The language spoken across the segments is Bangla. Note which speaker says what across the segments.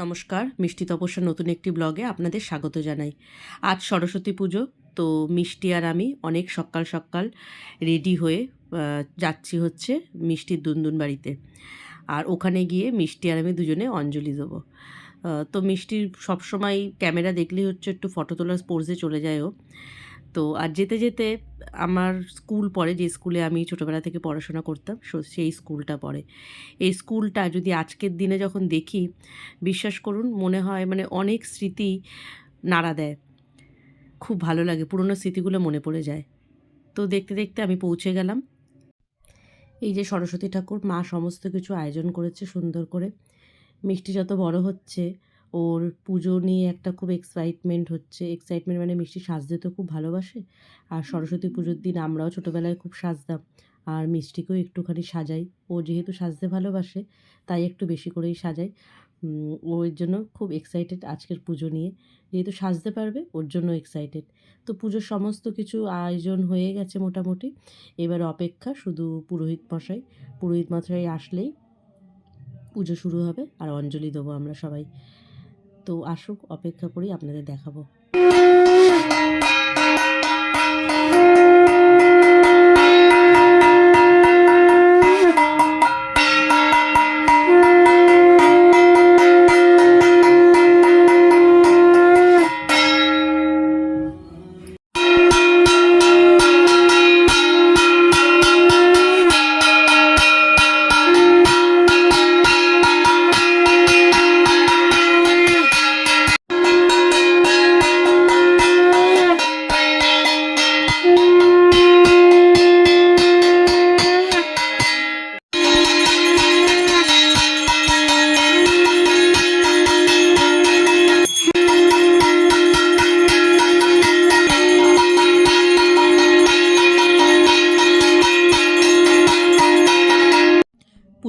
Speaker 1: নমস্কার, মিষ্টি তপস্যা নতুন একটি ব্লগে আপনাদের স্বাগত জানাই। আজ সরস্বতী পুজো, তো মিষ্টি আর আমি অনেক সকাল সকাল রেডি হয়ে যাচ্ছি হচ্ছে মিষ্টির দুনদুন বাড়িতে। আর ওখানে গিয়ে মিষ্টি আর আমি দুজনে অঞ্জলি দেবো। তো মিষ্টির সবসময় ক্যামেরা দেখলেই হচ্ছে একটু ফটো তোলার স্পোর্টসে চলে যায় ও তো আর যেতে যেতে আমার স্কুল পড়ে যে স্কুলে আমি ছোটোবেলা থেকে পড়াশোনা করতাম সেই স্কুলটা পড়ে এই স্কুলটা যদি আজকের দিনে যখন দেখি, বিশ্বাস করুন, মনে হয় মানে অনেক স্মৃতি নাড়া দেয়। খুব ভালো লাগে, পুরনো স্মৃতিগুলো মনে পড়ে যায়। তো দেখতে দেখতে আমি পৌঁছে গেলাম। এই যে সরস্বতী ঠাকুর, মা সমস্ত কিছু আয়োজন করেছে সুন্দর করে। মিষ্টি যত বড় হচ্ছে ওর পুজো নিয়ে একটা খুব এক্সাইটমেন্ট হচ্ছে। এক্সাইটমেন্ট মানে মিষ্টি সাজতে তো খুব ভালোবাসে। আর সরস্বতী পুজোর দিন আমরাও ছোটোবেলায় খুব সাজতাম। আর মিষ্টিকেও একটুখানি সাজাই। ও যেহেতু সাজতে ভালোবাসে, তাই একটু বেশি করেই সাজাই। ওর জন্য খুব এক্সাইটেড আজকের পুজো নিয়ে। যেহেতু সাজতে পারবে, ওর জন্য এক্সাইটেড তো পুজোর সমস্ত কিছু আয়োজন হয়ে গেছে মোটামুটি। এবার অপেক্ষা শুধু পুরোহিত মশাই। পুরোহিত মশাই আসলেই পুজো শুরু হবে। আর অঞ্জলি দেবো আমরা সবাই। তো আসুক অপেক্ষা করি আপনাদের দেখাবো।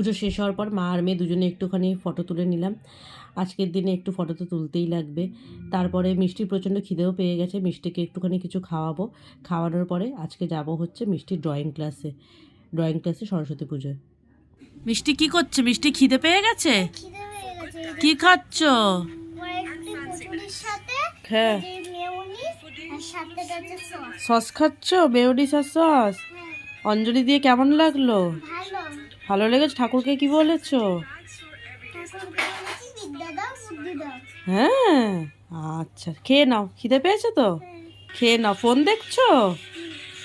Speaker 1: পুজো শেষ হওয়ার পর মা আর মেয়ে দুজনে একটুখানি ফটো তুলে নিলাম। আজকের দিনে একটু ফটো তো তুলতেই লাগবে। তারপরে মিষ্টি প্রচণ্ড খিদেও পেয়ে গেছে। মিষ্টিকে একটুখানি কিছু খাওয়াবো। খাওয়ানোর পরে আজকে যাব হচ্ছে মিষ্টির ড্রয়িং ক্লাসে ড্রয়িং ক্লাসে সরস্বতী পুজোয়। মিষ্টি কি করছে? মিষ্টি খিদে পেয়ে গেছে? কি খাচ্ছ? হ্যাঁ।
Speaker 2: সস।
Speaker 1: সস খাচ্ছ? মেয়োনিস আর সস?
Speaker 2: হ্যাঁ।
Speaker 1: অঞ্জলি দিয়ে কেমন লাগল?
Speaker 2: ভালো।
Speaker 1: ভালো লেগেছে? ঠাকুরকে কি বলেছ? হ্যাঁ আচ্ছা। খেয়ে নাও। খিদে পেয়েছে তো? খেয়ে নাও। ফোন দেখছ?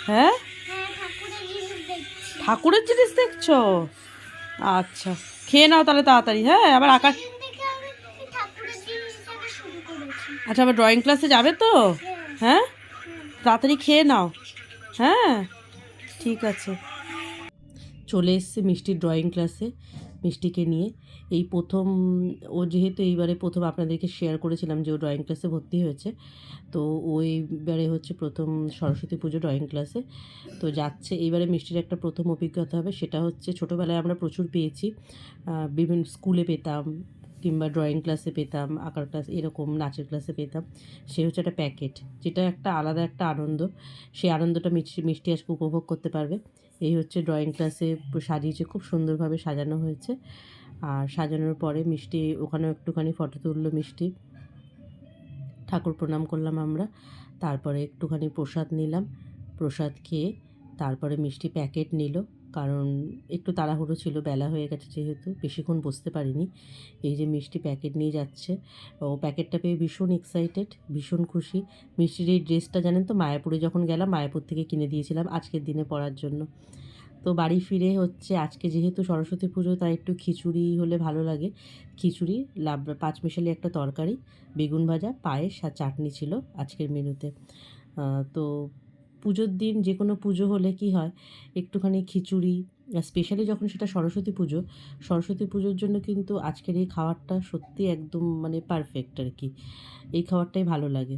Speaker 1: হ্যাঁ?
Speaker 2: ঠাকুরের জিনিস দেখছি?
Speaker 1: আচ্ছা। খেয়ে নাও তাহলে তাড়াতাড়ি। হ্যাঁ আবার আকাশ আচ্ছা আবার ড্রয়িং ক্লাসে যাবে তো?
Speaker 2: হ্যাঁ?
Speaker 1: তাড়াতাড়ি খেয়ে নাও। হ্যাঁ? ঠিক আছে। চলে এসছে মিষ্টির ড্রয়িং ক্লাসে মিষ্টিকে নিয়ে। এই প্রথম, ও যেহেতু এইবারে প্রথম আপনাদেরকে শেয়ার করেছিলাম যে ও ড্রয়িং ক্লাসে ভর্তি হয়েছে, তো ও এইবারে হচ্ছে প্রথম সরস্বতী পুজো ড্রয়িং ক্লাসে তো যাচ্ছে, এইবারে মিষ্টির একটা প্রথম অভিজ্ঞতা হবে, সেটা হচ্ছে ছোটোবেলায় আমরা প্রচুর পেয়েছি বিভিন্ন স্কুলে পেতাম, কিংবা ড্রয়িং ক্লাসে পেতাম, আঁকার ক্লাস এরকম নাচের ক্লাসে পেতাম। সে হচ্ছে একটা প্যাকেট যেটা একটা আলাদা একটা আনন্দ, সেই আনন্দটা মিষ্টি মিষ্টি আজকে উপভোগ করতে পারবে। এই হচ্ছে ড্রয়িং ক্লাসে সাজিয়েছে, খুব সুন্দরভাবে সাজানো হয়েছে। আর সাজানোর পরে মিষ্টি, ওখানেও একটুখানি ফটো তুললো মিষ্টি। ঠাকুর প্রণাম করলাম আমরা, তারপরে একটুখানি প্রসাদ নিলাম। প্রসাদ খেয়ে তারপরে মিষ্টি প্যাকেট নিল। কারণ একটু তাড়াহুড়ো ছিল, বেলা হয়ে গেছে যেহেতু, বেশিক্ষণ বসতে পারিনি। এই যে মিষ্টি প্যাকেট নিয়ে যাচ্ছে, ও প্যাকেটটা পেয়ে ভীষণ এক্সাইটেড ভীষণ খুশি। মিষ্টির এই ড্রেসটা জানেন তো, মায়াপুরে যখন গেলাম, মায়াপুর থেকে কিনে দিয়েছিলাম আজকের দিনে পরার জন্য। তো বাড়ি ফিরে হচ্ছে, আজকে যেহেতু সরস্বতী পুজো, তাই একটু খিচুড়ি হলে ভালো লাগে। খিচুড়ি লাভ পাঁচমিশালি একটা তরকারি, বেগুন ভাজা, পায়েস আর চাটনি ছিল আজকের মেনুতে তো পুজোর দিন যে কোনো পুজো হলে কি হয়? একটুখানি খিচুড়ি স্পেশালি যখন সেটা সরস্বতী পুজো, সরস্বতী পুজোর জন্য কিন্তু আজকের এই খাবারটা সত্যি একদম মানে পারফেক্ট আর কি এই খাবারটাই ভালো লাগে।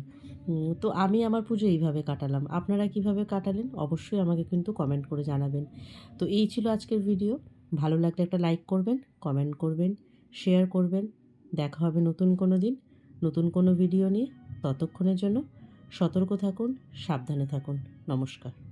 Speaker 1: তো আমি আমার পুজো এইভাবে কাটালাম। আপনারা কীভাবে কাটালেন? অবশ্যই আমাকে কিন্তু কমেন্ট করে জানাবেন। তো এই ছিল আজকের ভিডিও ভালো লাগলে একটা লাইক করবেন কমেন্ট করবেন শেয়ার করবেন। দেখা হবে নতুন কোনো দিন, নতুন কোনো ভিডিও নিয়ে। ততক্ষণের জন্য সতর্ক থাকুন সাবধানে থাকুন। নমস্কার।